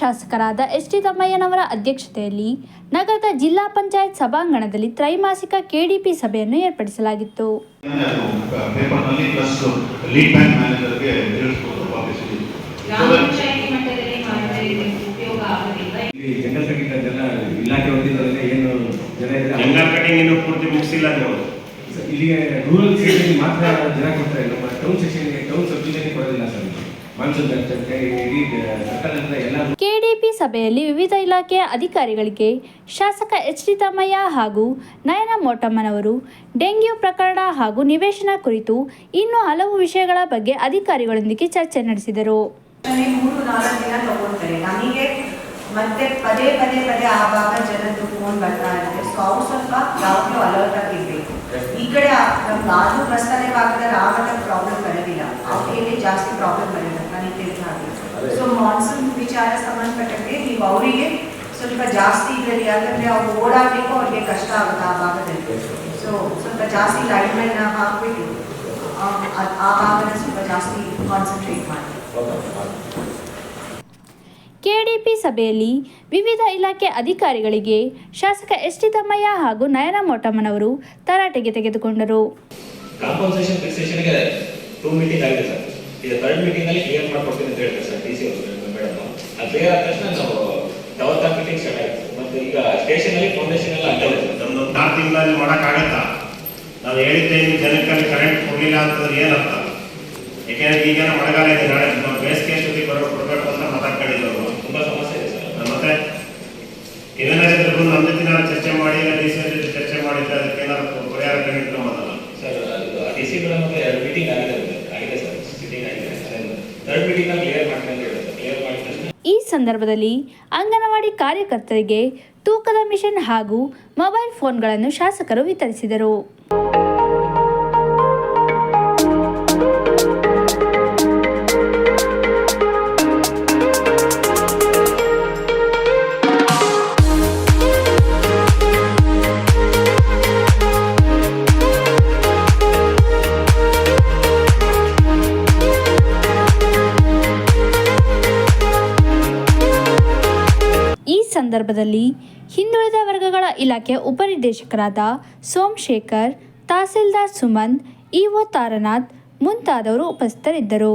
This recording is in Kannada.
ಶಾಸಕರಾದ ಎಸ್ ಟಿ ತಮ್ಮಯ್ಯನವರ ಅಧ್ಯಕ್ಷತೆಯಲ್ಲಿ ನಗರದ ಜಿಲ್ಲಾ ಪಂಚಾಯತ್ ಸಭಾಂಗಣದಲ್ಲಿ ತ್ರೈಮಾಸಿಕ ಕೆಡಿಪಿ ಸಭೆಯನ್ನು ಏರ್ಪಡಿಸಲಾಗಿತ್ತು. ಇಲ್ಲಿ ಇಲ್ಲಿಗೆ ರೂರಲ್ ಸೆಕ್ಷನ್ ಮಾತ್ರ ಜನ ಕೊಡ್ತಾರೆ ನಮ್ಮ ಟೌನ್ ಸೆಕ್ಷನ್ಗೆ ಟೌನ್ ಸಬ್ ಡಿವಿಷನ್ಗೆ ಕೊಡೋದಿಲ್ಲ ಸರ್. ಕೆಡಿಪಿ ಸಭೆಯಲ್ಲಿ ವಿವಿಧ ಇಲಾಖೆಯ ಅಧಿಕಾರಿಗಳಿಗೆ ಶಾಸಕ ಎಚ್ ಡಿ ತಮ್ಮಯ್ಯ ಹಾಗೂ ನಯನ ಮೋಟಮ್ಮನವರು ಡೆಂಗ್ಯೂ ಪ್ರಕರಣ ಹಾಗೂ ನಿವೇಶನ ಕುರಿತು ಇನ್ನೂ ಹಲವು ವಿಷಯಗಳ ಬಗ್ಗೆ ಅಧಿಕಾರಿಗಳೊಂದಿಗೆ ಚರ್ಚೆ ನಡೆಸಿದರು. ಮತ್ತೆ ಪದೇ ಪದೇ ಪದೇ ಆ ಭಾಗ ಜನದ್ದು ಫೋನ್ ಬರ್ತಾ ಇರುತ್ತೆ. ಸೊ ಅವ್ರು ಸ್ವಲ್ಪ ಯಾವಾಗಲೂ ಅಲರ್ಟ್ ಆಗಿರ್ಬೇಕು ಈ ಕಡೆ ನಮ್ಮ ಬಾಜು ಬಸ್ತಾನೆ ಭಾಗದಲ್ಲಿ ಆವಾಗ ಪ್ರಾಬ್ಲಮ್ ಬರೋದಿಲ್ಲ. ಅವರಿಗೆ ಜಾಸ್ತಿ ಪ್ರಾಬ್ಲಮ್ ಹಾಗೆ ಸೊ ಮಾನ್ಸೂನ್ ವಿಚಾರ ಸಂಬಂಧಪಟ್ಟಂತೆ ನೀವು ಅವರಿಗೆ ಸ್ವಲ್ಪ ಜಾಸ್ತಿ ಇದರಲ್ಲಿ ಯಾಕಂದ್ರೆ ಅವ್ರು ಓಡಾಡಲಿಕ್ಕೂ ಅವ್ರಿಗೆ ಕಷ್ಟ ಆಗುತ್ತೆ ಆ ಭಾಗದಲ್ಲಿ. ಸೊ ಸ್ವಲ್ಪ ಜಾಸ್ತಿ ಲೈನ್ಮನ್ನ ಹಾಕ್ಬಿಟ್ಟು ಆ ಆ- ಆ ಭಾಗನ ಸ್ವಲ್ಪ ಜಾಸ್ತಿ ಕಾನ್ಸಂಟ್ರೇಟ್ ಮಾಡಿ. ಕೆಡಿಪಿ ಸಭೆಯಲ್ಲಿ ವಿವಿಧ ಇಲಾಖೆ ಅಧಿಕಾರಿಗಳಿಗೆ ಶಾಸಕ ಎಸ್ ಟಿ ತಮ್ಮಯ್ಯ ಹಾಗೂ ನಯನ ಮೋಟಮ್ಮನವರು ತರಾಟೆಗೆ ತೆಗೆದುಕೊಂಡರು. ಕಾಂಪನ್ಸೇಷನ್ ಫಿಕ್ಸೇಷನ್ಗೆ ಟೂ ಮೀಟಿಂಗ್ ಆಗಿದೆ ಸರ್ ಈಗ ಥರ್ಡ್ ಮೀಟಿಂಗ್ ಅಲ್ಲಿ ಕ್ಲಿಯರ್ ಮಾಡ್ಕೊಡ್ತೀನಿ ಅಂತ ಹೇಳ್ತಾರೆ ಸರ್ ಟಿ ಸಿ ಅವರು ಮೇಡಮ್ ಅದು ಕ್ಲಿಯರ್ ಆದ ತಕ್ಷಣ ನಾವು ಯಾವತ್ತ ಮೀಟಿಂಗ್ ಸ್ಟಾರ್ಟ್ ಆಯ್ತು. ಮತ್ತೆ ಈಗ ಸ್ಟೇಷನ್ ಅಲ್ಲಿ ಫೌಂಡೇಶನ್ ಎಲ್ಲ ಅಂತ ನಮ್ದು ಆರು ತಿಂಗಳಲ್ಲಿ ಮಾಡೋಕ್ಕಾಗತ್ತಾ? ನಾವು ಹೇಳಿದ್ದೆ ಜನಕ್ಕಲ್ಲಿ ಜನಕ್ಕೆ ಕರೆಂಟ್ ಕೊಡಲಿಲ್ಲ ಅಂತಂದ್ರೆ ಏನರ್ಥ? ಯಾಕೆಂದ್ರೆ ಈಗ ಮಳೆಗಾಲ ಇದೆ ನಾಳೆ ನಾವು ಬೇಸಿಗೆ ಅಷ್ಟೊತ್ತಿಗೆ ಬರೋ ಕೊಡಬೇಕು ಅಂತ ಮಾತಾಡ್ಕೊಂಡಿದ್ದವರು ತುಂಬಾ ಸಮಸ್ಯೆ ಇದೆ ಸರ್. ಮತ್ತೆ ಏನಾದ್ರು ಬಂದು ಜೊತೆ ನಾನು ಚರ್ಚೆ ಮಾಡಿ ಇಲ್ಲ ಡಿ ಸಿ ಜೊತೆ ಚರ್ಚೆ ಮಾಡಿದ್ರೆ ಅದಕ್ಕೆ ಏನಾದ್ರು ಪರಿಹಾರ ಕಂಡಿಟ್ಕೊಂಬಲ್ಲ ಸರ್ ಡಿ ಸಿ ಮೇಡಮ್ ಎರಡು ಮೀಟಿಂಗ್ ಆಗಿದೆ ಸರ್ ಮೀಟಿಂಗ್ ಆಗಿದೆ ಥರ್ಡ್ ಮೀಟಿಂಗ್ ಅಲ್ಲಿ ಕ್ಲಿಯರ್ ಮಾಡ್ತೀನಿ ಅಂತ ಹೇಳಿದ್ರು ಕ್ಲಿಯರ್ ಮಾಡಿದ ತಕ್ಷಣ ಈ ಸಂದರ್ಭದಲ್ಲಿ ಅಂಗನವಾಡಿ ಕಾರ್ಯಕರ್ತರಿಗೆ ತೂಕದ ಮಿಷನ್ ಹಾಗೂ ಮೊಬೈಲ್ ಫೋನ್ಗಳನ್ನು ಶಾಸಕರು ವಿತರಿಸಿದರು. ಸಂದರ್ಭದಲ್ಲಿ ಹಿಂದುಳಿದ ವರ್ಗಗಳ ಇಲಾಖೆ ಉಪನಿರ್ದೇಶಕರಾದ ಸೋಮಶೇಖರ್ ತಹಸೀಲ್ದಾರ್ ಸುಮಂತ್ ಇಒ ತಾರನಾಥ್ ಮುಂತಾದವರು ಉಪಸ್ಥಿತರಿದ್ದರು.